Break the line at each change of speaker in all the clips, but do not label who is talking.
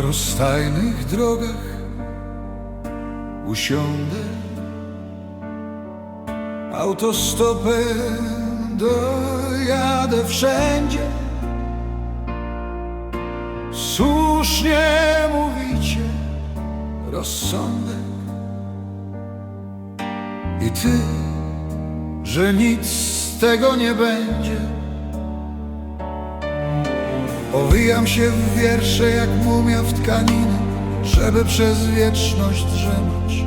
rozstajnych drogach usiądę Autostopem dojadę wszędzie. Słusznie mówicie rozsądek. I ty, że nic z tego nie będzie Owijam się w wiersze jak mumia w tkaniny Żeby przez wieczność drzemać.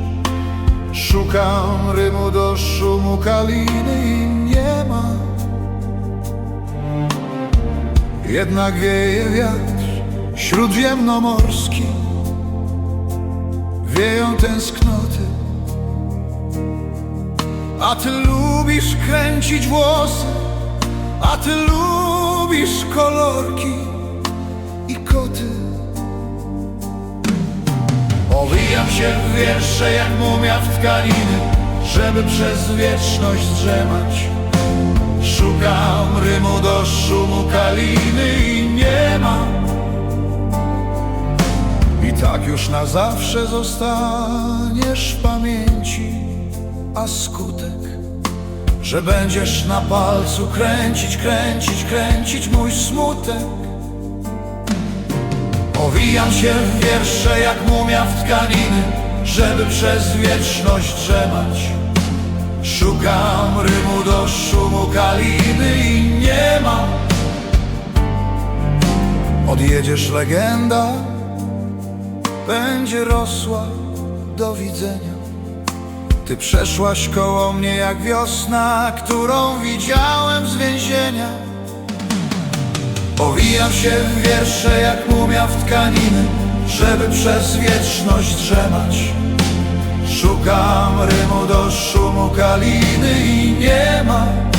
Szukam rymu do szumu kaliny i nie ma. Jednak wieje wiatr śródziemnomorski. Wieją tęsknoty. A ty lubisz kręcić włosy A ty lubisz kolorki Owijam się w wiersze jak mumia w tkaniny Żeby przez wieczność drzemać. Szukam rymu do szumu kaliny i nie ma. I tak już na zawsze zostaniesz w pamięci A skutek, że będziesz na palcu kręcić, kręcić, kręcić mój smutek Owijam się w wiersze jak mumia w tkaniny Żeby przez wieczność drzemać. Szukam rymu do szumu kaliny i nie ma Odjedziesz legenda Będzie rosła. Do widzenia. Ty przeszłaś koło mnie jak wiosna Którą widziałem z więzienia Owijam się w wiersze jak mumia w tkaniny Żeby przez wieczność drzemać. Szukam rymu do szumu kaliny i nie ma